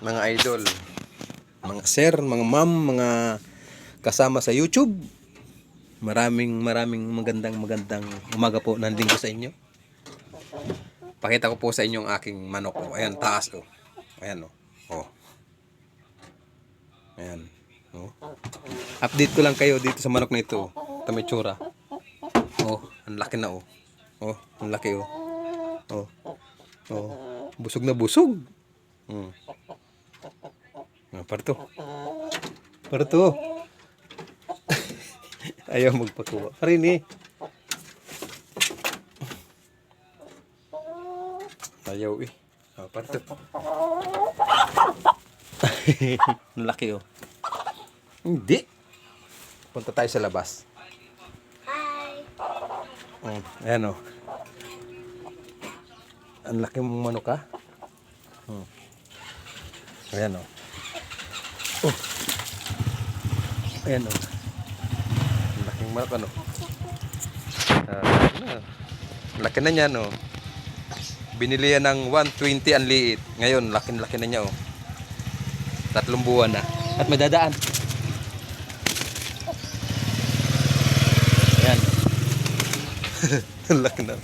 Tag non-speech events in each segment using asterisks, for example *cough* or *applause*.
mga idol, mga sir, mga ma'am, mga kasama sa YouTube. Maraming maraming magandang magandang umaga po ng linggo sa inyo. Pakita ko po sa inyo ang aking manok. Oh. Ayan, taas oh. Ayan oh. Oh. Ayan. Oh. Update ko lang kayo dito sa manok na ito. oh. Ito may tsura. Oh, ang laki na oh. Oh, ang laki oh. Oh. Oh. Busog na busog. Hmm. Ah, parto. Parto. *laughs* Ayaw magpakuha. Parin eh. Ayaw eh. Ah, parto. *laughs* Ang laki oh. Hindi. Punta tayo sa labas. Hi. Oh, ayan oh. Ang laki mong manok ha. Hmm. Ayan oh. Oh. Ayan oh. Ang laking manok ano. Ah, ano. Laki na niya no. Binili yan ng 120 ang liit. Ngayon, laki-laki na niya oh. Tatlong buwan na. At may dadaan. Ayan. *laughs* Laki na.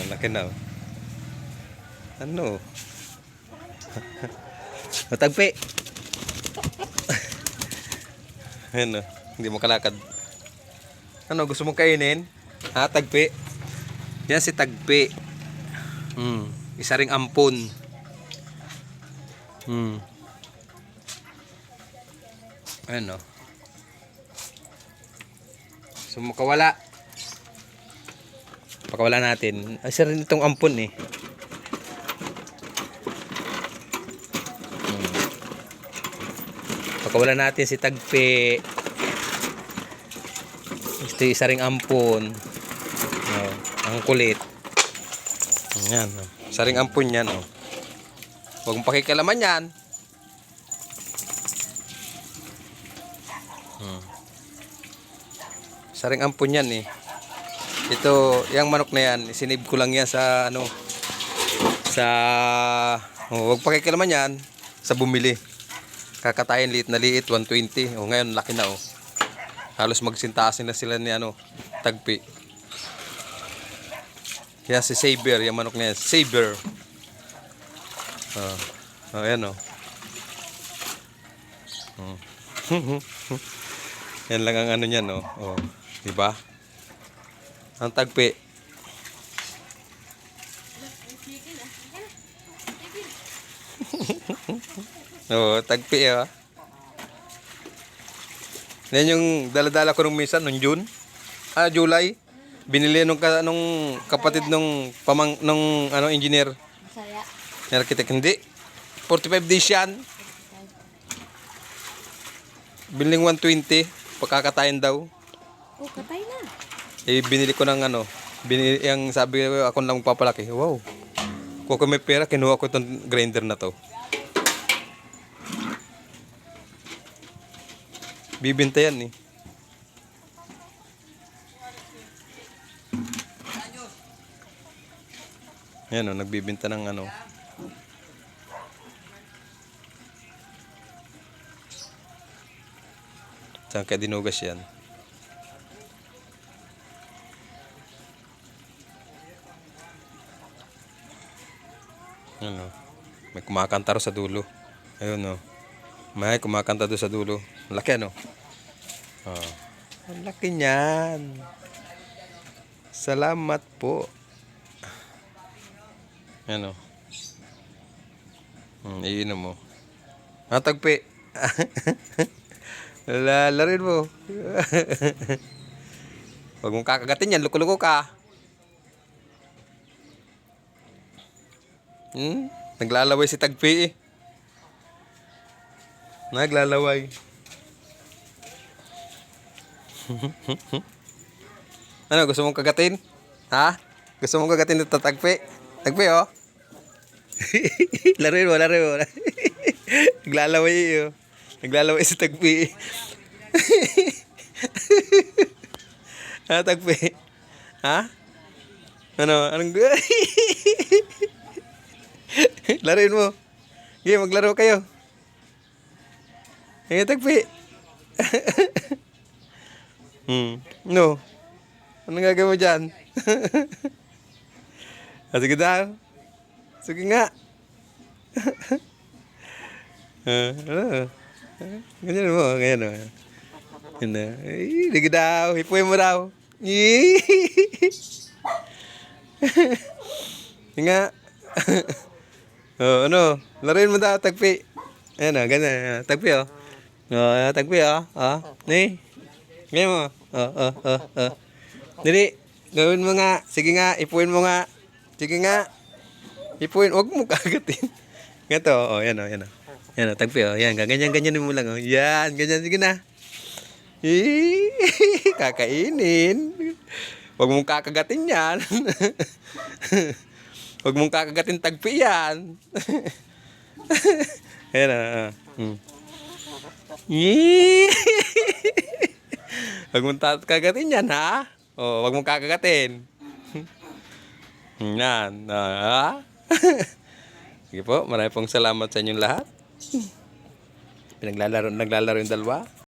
Ang laki na. oh. Ano? *laughs* Matagpi. Ano? Hindi mo kalakad. Ano? Gusto mong kainin? Ha? Tagpi? Yan si Tagpi. Hmm. Isa ring ampon. Hmm. Ano? So makawala. Pakawala natin. Sir, rin itong ampon eh. Hmm. Pakawala natin si Tagpi. Ito isa ring ampon. Oh, ang kulit. Yan. Oh. Isa ring ampon yan. Oh. Huwag mong pakikalaman yan. Hmm. Isa ring ampon yan eh. Ito, yung manok na yan, sinave ko lang yan sa ano sa oh, wag pakikilaman yan sa bumili. Kakatayin liit na liit 120. Oh, ngayon laki na oh. Halos magsintasin na sila ni ano, tagpi. Kaya si Saber, yung manok na yan, Saber. Oh, oh yan oh. Oh. yan lang ang ano niyan oh. Oh, di ba? Ang tagpi. *laughs* Oo, tagpi ah. Yan yung daladala ko nung minsan, nung June. Ah, July. Binili nung, ka, nung kapatid nung pamang nung ano engineer, Masaya. architect hindi. 45 days yan. Biling 120, pagkakatayin daw. Oh, katay na. Eh, binili ko ng ano, binili, yung sabi ko, ako lang magpapalaki. Wow. Kung ako may pera, kinuha ko itong grinder na to. Bibinta yan eh. Yan o, nagbibinta ng ano. Saan kaya dinugas yan? Ano? May kumakanta ro sa dulo. Ayun no. May kumakanta doon sa dulo. Laki ano? Oh. Ang laki niyan. Salamat po. Ano? Hmm, iinom *laughs* mo. Natagpi. Lalarin mo. Huwag mong kakagatin yan. Luko-luko ka. Hmm? Naglalaway si Tagpi eh. Naglalaway. *laughs* ano, gusto mong kagatin? Ha? Gusto mong kagatin ito Tagpi? Tagpi oh. *laughs* laruin mo, laruin mo. *laughs* Naglalaway eh oh. Naglalaway si Tagpi. ha, Tagpi? Ha? Ano? Anong... Laruin mo. Sige, maglaro kayo. Sige, tagpi. Hmm. No. Anong gagawin mo dyan? *laughs* ah, sige daw. Sige nga. *laughs* Ah, ano? Ganyan mo, ganyan mo. Yun na. Ay, sige daw. Hipuin mo daw. Yee! *laughs* Nga. oh, ano? Laruin mo daw, tagpi. Ayan o, ganyan. Tagpi o. Oh, tagpi o. Oh, ni. Ganyan mo. Oh, oh, oh, oh. Dili. Gawin mo nga. Sige nga, ipuin mo nga. Sige nga. Ipuin. Huwag mo kagatin. *laughs* Ganito. Oh, yan o, yan o. Yan o, tagpi o. Yan, ganyan, ganyan mo lang o. Yan, ganyan. Sige na. *laughs* Kakainin. Huwag mong kakagatin yan. *laughs* Huwag mong kakagatin tagpi yan. Ayan na. ah. Hmm. Eh. Huwag mong kagatin yan, ha? O, huwag mong kakagatin. *laughs* Yan. Ah. *laughs* Sige po, marami pong salamat sa inyong lahat. *laughs* Pinaglalaro, naglalaro yung dalawa.